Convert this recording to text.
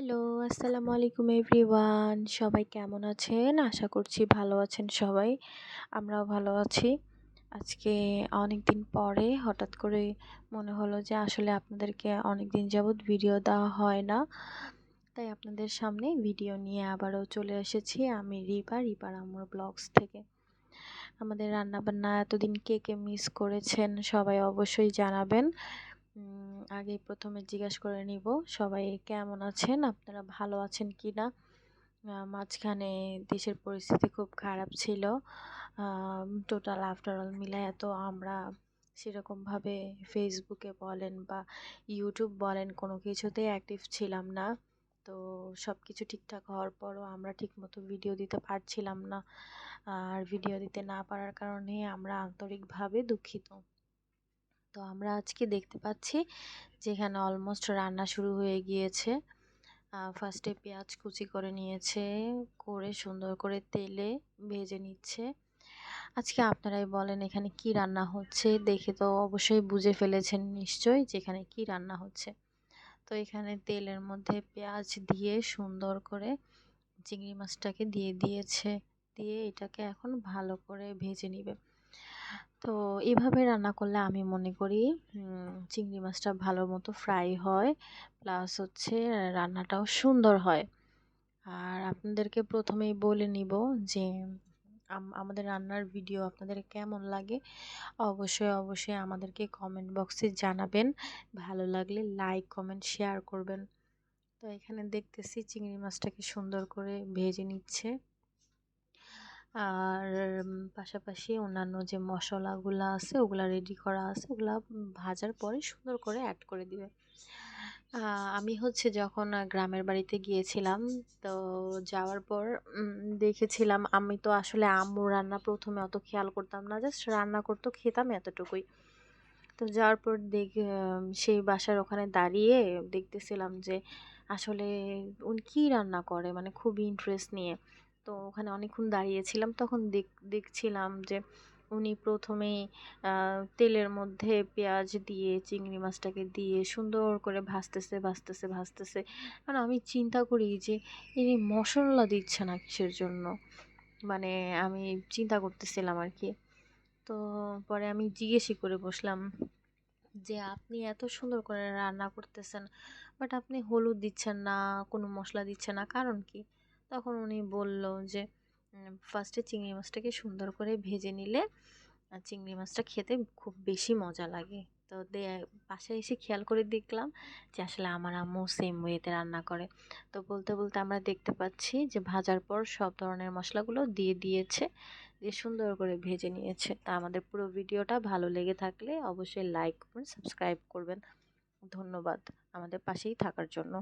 Hello, আসসালামু আলাইকুম everyone. সবাই কেমন আছেন? আশা করছি ভালো আছেন সবাই। আমরাও ভালো আছি। আজকে অনেক দিন পরে হঠাৎ করে মনে হলো যে আসলে আপনাদেরকে অনেক দিন যাবৎ ভিডিও দেওয়া হয় না। তাই আপনাদের সামনে ভিডিও নিয়ে আবারও চলে এসেছি আমি রিপা, রিপার আমার ব্লগস থেকে। আমাদের রান্নাবান্না এতদিন কে কে মিস করেছেন সবাই অবশ্যই জানাবেন। আগে প্রথমে জিজ্ঞেস করে নিব, সবাই কেমন আছেন? আপনারা ভালো আছেন কি না মাঝখানে দেশের পরিস্থিতি খুব খারাপ ছিল। টোটাল আফটার অল মিলায় তো আমরা সেরকমভাবে ফেসবুকে বলেন বা ইউটিউব বলেন কোনো কিছুতেই অ্যাক্টিভ ছিলাম না। তো সব কিছু ঠিকঠাক হওয়ার পরও আমরা ঠিকমতো ভিডিও দিতে পারছিলাম না। আর ভিডিও দিতে না পারার কারণে আমরা আন্তরিকভাবে দুঃখিত। তো আমরা আজকে দেখতে পাচ্ছি যেখানে অলমোস্ট রান্না শুরু হয়ে গিয়েছে। ফার্স্টে পেঁয়াজ কুচি করে নিয়েছে, করে সুন্দর করে তেলে ভেজে নিচ্ছে। আজকে আপনারাই বলেন এখানে কি রান্না হচ্ছে, দেখে তো অবশ্যই বুঝে ফেলেছেন নিশ্চয়ই যেখানে কি রান্না হচ্ছে। তো এখানে তেলের মধ্যে পেঁয়াজ দিয়ে সুন্দর করে চিংড়ি মাছটাকে দিয়ে দিয়েছে, দিয়ে এটাকে এখন ভালো করে ভেজে নিবে। তো এভাবে রান্না করলে আমি মনে করি চিংড়ি মাছটা ভালো মতো ফ্রাই হয় প্লাস হচ্ছে রান্নাটাও সুন্দর হয়। আর আপনাদেরকে প্রথমেই বলে নিব যে আমাদের রান্নার ভিডিও আপনাদের কেমন লাগে, অবশ্যই অবশ্যই আমাদেরকে কমেন্ট বক্সে জানাবেন। ভালো লাগলে লাইক কমেন্ট শেয়ার করবেন। তো এখানে দেখতেছি চিংড়ি মাছটাকে সুন্দর করে ভেজে নিচ্ছে। আর পাশাপাশি অন্যান্য যে মশলাগুলো আছে, ওগুলো রেডি করা আছে, ওগুলা ভাজার পরে সুন্দর করে অ্যাড করে দিবে। আমি হচ্ছে যখন গ্রামের বাড়িতে গিয়েছিলাম, তো যাওয়ার পর দেখেছিলাম আমি তো আসলে আম্মু রান্না প্রথমে অত খেয়াল করতাম না জাস্ট রান্না করতো, খেতাম এতটুকুই। তো যাওয়ার পর দেখ সেই বাসার ওখানে দাঁড়িয়ে দেখতেছিলাম যে আসলে উনি কী রান্না করে মানে খুবই ইন্টারেস্ট নিয়ে। তো ওখানে অনেকক্ষণ দাঁড়িয়েছিলাম তখন দেখ, দেখছিলাম যে উনি প্রথমে তেলের মধ্যে পেঁয়াজ দিয়ে, চিংড়ি মাছটাকে দিয়ে সুন্দর করে ভাজতেছে ভাজতেছে ভাজতেছে। কারণ আমি চিন্তা করি যে ইনি মশলা দিচ্ছে না কিসের জন্য? মানে আমি চিন্তা করতেছিলাম আর কি। তো পরে আমি জিজ্ঞেসই করে বসলাম যে, আপনি এত সুন্দর করে রান্না করতেছেন বাট আপনি হলুদ দিচ্ছেন না, কোনো মশলা দিচ্ছেন না, কারণ কি? তখন উনি বলল যে ফার্স্টে চিংড়ি মাছটাকে সুন্দর করে ভেজে নিলে চিংড়ি মাছটা খেতে খুব বেশি মজা লাগে। তো দে পাশে এসে খেয়াল করে দেখলাম যে, আসলে আমার আম্মু সেম ওয়েতে রান্না করে। তো বলতে বলতে আমরা দেখতে পাচ্ছি যে, ভাজার পর সব ধরনের মশলাগুলো দিয়ে দিয়েছে, দিয়ে সুন্দর করে ভেজে নিয়েছে। তা আমাদের পুরো ভিডিওটা ভালো লেগে থাকলে অবশ্যই লাইক করবেন সাবস্ক্রাইব করবেন। ধন্যবাদ আমাদের পাশেই থাকার জন্য।